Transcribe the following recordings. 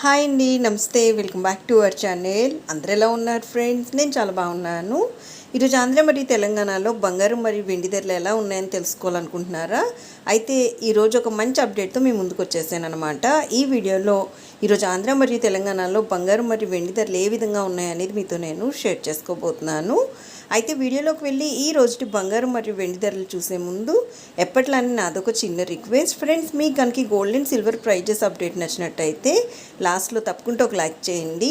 Hi అండి నమస్తే. Welcome back to our channel. అందరు ఎలా ఉన్నారు ఫ్రెండ్స్? నేను చాలా బాగున్నాను. ఈరోజు ఆంధ్ర మరియు తెలంగాణలో బంగారం మరియు వెండి ధరలు ఎలా ఉన్నాయని తెలుసుకోవాలనుకుంటున్నారా? అయితే ఈరోజు ఒక మంచి అప్డేట్తో మీ ముందుకు వచ్చేసాను అనమాట ఈ వీడియోలో ఈరోజు ఆంధ్ర మరియు తెలంగాణలో బంగారం మరియు వెండి ధరలు ఏ విధంగా ఉన్నాయనేది మీతో నేను షేర్ చేసుకోబోతున్నాను. అయితే వీడియోలోకి వెళ్ళి ఈ రోజుటి బంగారం మరియు వెండి ధరలు చూసే ముందు ఎప్పట్లానే నాదొక చిన్న రిక్వెస్ట్. ఫ్రెండ్స్ మీకు కనుక gold and silver prizes update నచ్చినట్టయితే లాస్ట్లో తప్పకుండా ఒక లైక్ చేయండి.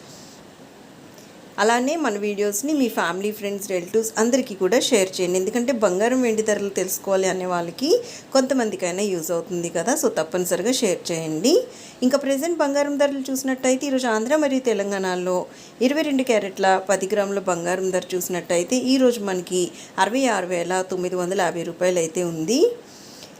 అలానే మన వీడియోస్ని మీ ఫ్యామిలీ ఫ్రెండ్స్ రిలేటివ్స్ అందరికీ కూడా షేర్ చేయండి. ఎందుకంటే బంగారం వెండి ధరలు తెలుసుకోవాలి అనే వాళ్ళకి కొంతమందికైనా యూజ్ అవుతుంది కదా. సో తప్పనిసరిగా షేర్ చేయండి. ఇంకా ప్రజెంట్ బంగారం ధరలు చూసినట్టయితే ఈరోజు ఆంధ్ర మరియు తెలంగాణలో ఇరవై రెండు క్యారెట్ల పది గ్రాముల బంగారం ధర చూసినట్టయితే ఈరోజు మనకి అరవై ఆరు వేల తొమ్మిది వందల యాభై రూపాయలు అయితే ఉంది.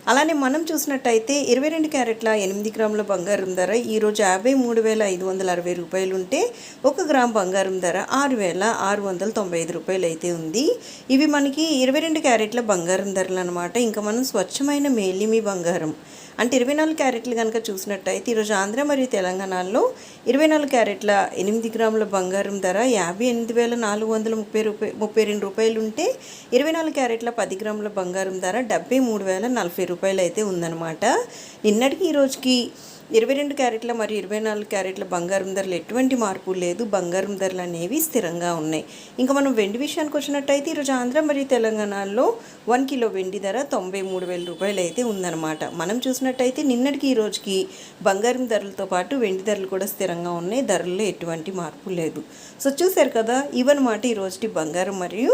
అలానే మనం చూసినట్టయితే ఇరవై రెండు క్యారెట్ల ఎనిమిది గ్రాముల బంగారం ధర ఈరోజు యాభై మూడు వేల ఐదు వందల అరవై రూపాయలు ఉంటే ఒక గ్రామ్ బంగారం ధర ఆరు వేల ఆరు వందల తొంభై ఐదు రూపాయలు అయితే ఉంది. ఇవి మనకి ఇరవై రెండు క్యారెట్ల బంగారం ధరలు అనమాట ఇంకా మనం స్వచ్ఛమైన మేలిమి బంగారం అంటే ఇరవై నాలుగు క్యారెట్లు కనుక చూసినట్టయితే ఈరోజు ఆంధ్ర మరియు తెలంగాణలో ఇరవై నాలుగు క్యారెట్ల ఎనిమిది గ్రాముల బంగారం ధర యాభై ఎనిమిది వేల నాలుగు వందల ముప్పై రూపాయ ముప్పై రెండు రూపాయలు ఉంటే ఇరవై నాలుగు క్యారెట్ల పది గ్రాముల బంగారం ధర డెబ్బై మూడు వేల నలభై రూపాయలు అయితే ఉందన్నమాట. నిన్నటికి ఈ రోజుకి ఇరవై రెండు క్యారెట్ల మరియు ఇరవై నాలుగు క్యారెట్ల బంగారం ధరలు ఎటువంటి మార్పు లేదు. బంగారం ధరలు అనేవి స్థిరంగా ఉన్నాయి. ఇంకా మనం వెండి విషయానికి వచ్చినట్టయితే ఈరోజు ఆంధ్ర మరియు తెలంగాణలో వన్ కిలో వెండి ధర తొంభై మూడు వేల రూపాయలు అయితే ఉందన్నమాట. మనం చూసినట్టయితే నిన్నటికి ఈ రోజుకి బంగారం ధరలతో పాటు వెండి ధరలు కూడా స్థిరంగా ఉన్నాయి. ధరల్లో ఎటువంటి మార్పు లేదు. సో చూశారు కదా ఇవన్నమాట ఈ రోజుకి బంగారం మరియు